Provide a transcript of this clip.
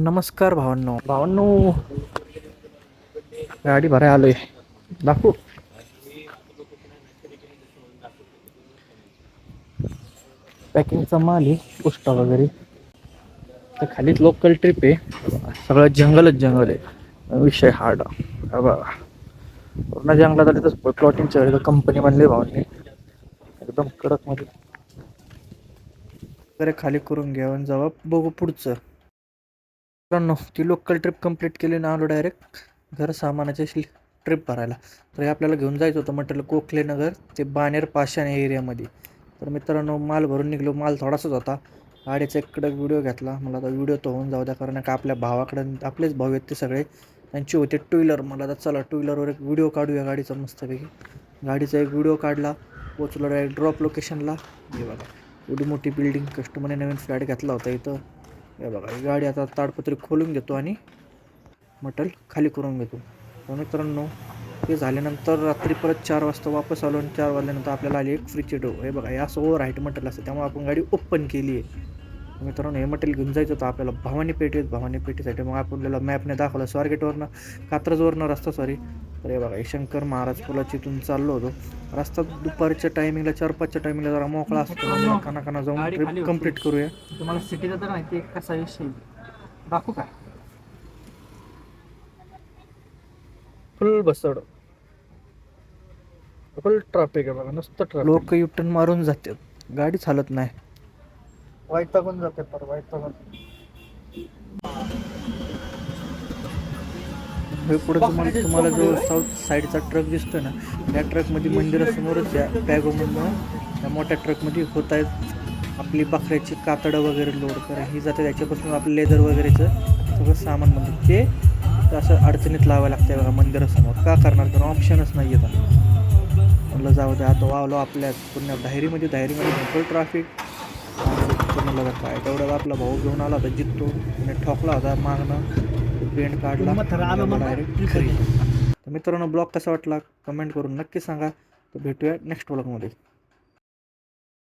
नमस्कार भावांनो. भावांनो. गाडी भराय आलोय. दाखवू. पॅकिंगचा माल आहे पुष्टा वगैरे. तर खालीच लोकल ट्रिप आहे. सगळं जंगलच जंगल आहे. विषय हार्ड पूर्ण जंगलात आले तर प्लॉटिंगच्या कंपनी बनली भावांनी. एकदम कडकमध्ये. वगैरे खाली करून घ्या आणि जावा. बघू पुढचं. मित्रांनो ती लोकल ट्रिप कंप्लीट केली ना आलो डायरेक्ट घर सामानाची ट्रिप भरायला. तर हे आपल्याला घेऊन जायचं होतं म्हटलं कोकले नगर ते बानेर पाषाण एरियामध्ये तर मित्रांनो माल भरून निघलो माल थोडासाच होता. गाडीचा इकडं व्हिडिओ घेतला. मला आता व्हिडिओ तो होऊन जाऊ द्या कारण का आपल्या भावाकडं आपलेच भाऊ आहेत ते सगळे. त्यांची होते टू व्हीलर मला आता चला टू व्हीलरवर एक व्हिडिओ काढूया गाडीचा मस्तपैकी. गाडीचा एक व्हिडिओ काढला पोचलो डायरेक्ट ड्रॉप लोकेशनला हे बघा एवढी मोठी बिल्डिंग कस्टमरने नवीन फ्लॅट घेतला होता इथं. हे बघा ही गाडी आता ताडपत्री खोलून घेतो आणि मटल खाली करून घेतो. तर मित्रांनो हे झाल्यानंतर रात्री परत चार वाजता वापस आलो आणि चार वाजल्यानंतर आपल्याला आली एक फ्रीची डो हे बघा हे असं ओव्हर हाईट मटल असतं त्यामुळे आपण गाडी ओपन केली आहे. मित्रांनो हे मटेरियल घेऊन जायचं होतं आपल्याला. भवानी पेठेत भवानी पेठेसाठी. मग आपल्याला मॅपने दाखवलं. स्वारगेटवरनं कात्रजवरनं रस्ता सॉरी तर हे बघा हे शंकर महाराज पुलाची इथून चाललो होतो. रस्ता दुपारच्या टायमिंगला चार पाचच्या टायमिंगला जरा मोकळा असतो. काना काना जाऊन ट्रिप. कंप्लीट करूया. तुम्हाला सिटीचा तर माहिती आहे कसा विषय. दाखवू का? फुल बसड फुल ट्रॅफिक आहे बघा नुसतं ट्रॅफिक लोक युटर्न मारून जातात. गाडी चालत नाही. वैतागून जाते पर वैतागून हे पुढे तुम्हाला तुम्हाला जो साऊथ साईडचा ट्रक दिसतोय ना त्या ट्रकमध्ये मंदिरासमोरच या पॅगोमधनं या मोठ्या ट्रकमध्ये होत आहेत आपली बकऱ्याची कातडं वगैरे लोड करा. ही जाते त्याच्यापासून आपलं लेदर वगैरेचं सगळं सामान म्हणजे ते असं अडचणीत लावायला लागते बघा मंदिरासमोर. का करणार? कारण ऑप्शनच नाही येतात म्हटलं जाऊ द्या आता वावलो आपल्या पुन्हा डायरीमध्ये डायरीमध्ये भरपूर ट्रॅफिक म्हणलं बघा काय तेवढ्यात आपला भाऊ घेऊन आला होता जित्तो. त्याने ठोकला होता मागणं पेंट काढला डायरेक्ट तर मित्रांनो ब्लॉग कसा वाटला? कमेंट करून नक्की सांगा. तर भेटूया नेक्स्ट ब्लॉगमध्ये